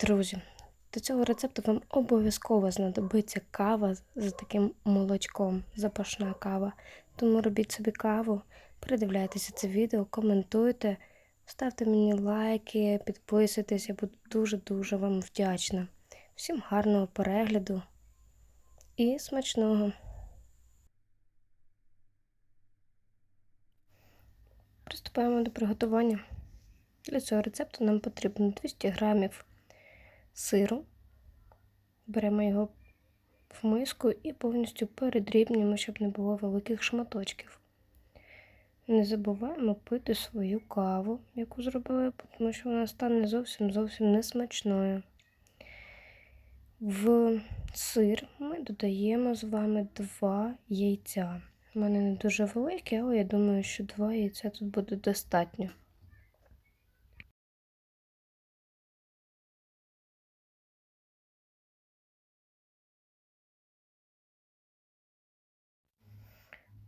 Друзі, до цього рецепту вам обов'язково знадобиться кава з таким молочком, запашна кава. Тому робіть собі каву, передивляйтеся це відео, коментуйте, ставте мені лайки, підписуйтесь, я буду дуже-дуже вам вдячна. Всім гарного перегляду і смачного! Приступаємо до приготування. Для цього рецепту нам потрібно 200 грамів сиру. Беремо його в миску і повністю передрібнюємо, щоб не було великих шматочків. Не забуваємо пити свою каву, яку зробили, тому що вона стане зовсім зовсім несмачною. В сир ми додаємо з вами 2 яйця. У мене не дуже великі, але я думаю, що 2 яйця тут буде достатньо.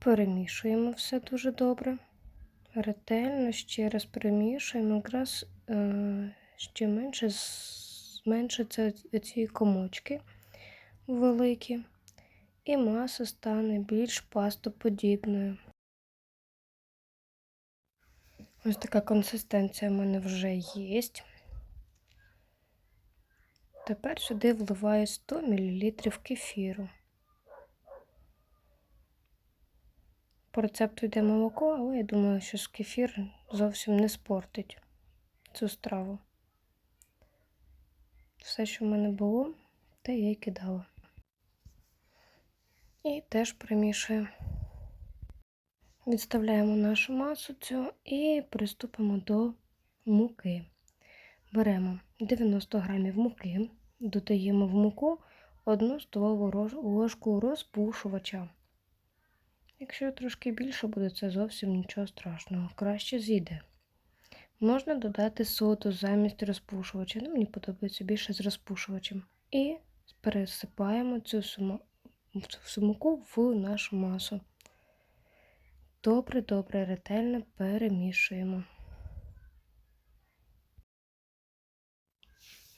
Перемішуємо все дуже добре. Ретельно ще раз перемішуємо, якраз е, ще менше зменшаться ці комочки великі, і маса стане більш пастоподібною. Ось така консистенція в мене вже є. Тепер сюди вливаю 100 мл кефіру. По рецепту йде молоко, але я думаю, що кефір зовсім не спортить цю страву. Все, що в мене було, те я й кидала. І теж примішую. Відставляємо нашу масу цю і приступимо до муки. Беремо 90 грамів муки, додаємо в муку 1 столову ложку розпушувача. Якщо трошки більше буде, це зовсім нічого страшного, краще зійде. Можна додати соду замість розпушувача. Ну, мені подобається більше з розпушувачем. І пересипаємо цю сумку в нашу масу. Добре-добре, ретельно перемішуємо.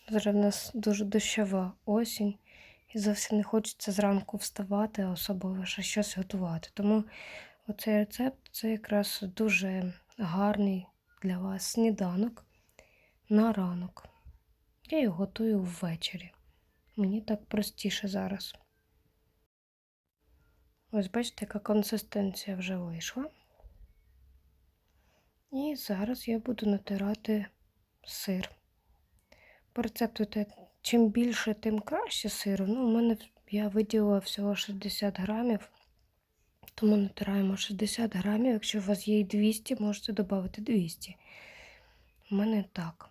Зараз в нас дуже дощова осінь. І зовсім не хочеться зранку вставати, особливо ще щось готувати. Тому оцей рецепт це якраз дуже гарний для вас сніданок на ранок. Я його готую ввечері. Мені так простіше зараз. Ось, бачите, яка консистенція вже вийшла. І зараз я буду натирати сир. По рецепту чим більше, тим краще сиру. Ну, у мене я виділила всього 60 грамів, тому натираємо 60 грамів. Якщо у вас є 200, можете додати 200. У мене так.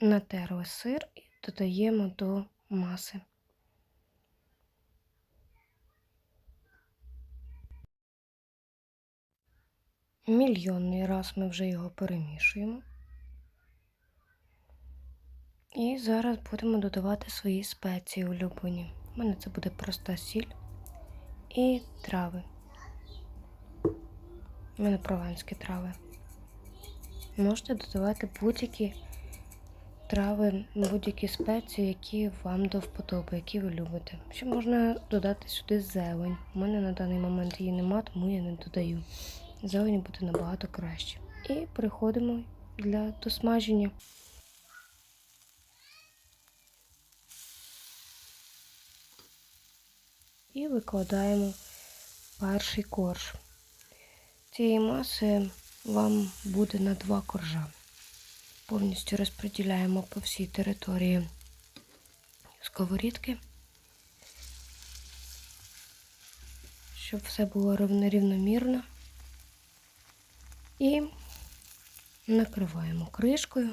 Натерли сир і додаємо до маси. Мільйонний раз ми вже його перемішуємо. І зараз будемо додавати свої спеції улюблені. У мене це буде проста сіль і трави. У мене прованські трави. Можете додавати будь-які трави, будь-які спеції, які вам до вподоби, які ви любите. Ще можна додати сюди зелень. У мене на даний момент її нема, тому я не додаю зелені буде набагато краще. І переходимо для досмаження. І викладаємо перший корж. Цієї маси вам буде на два коржа. Повністю розподіляємо по всій території сковорідки, щоб все було рівномірно. І накриваємо кришкою,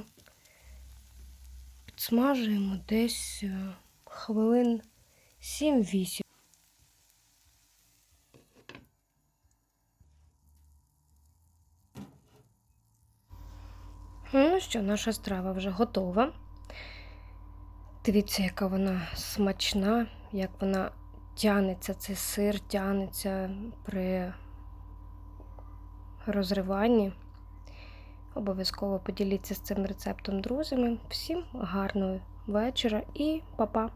підсмажуємо десь е, хвилин 7-8. Ну що, наша страва вже готова. Дивіться, яка вона смачна, як вона тянеться, цей сир тянеться при розриванні. Обов'язково поділіться з цим рецептом друзями. Всім гарного вечора і па-па!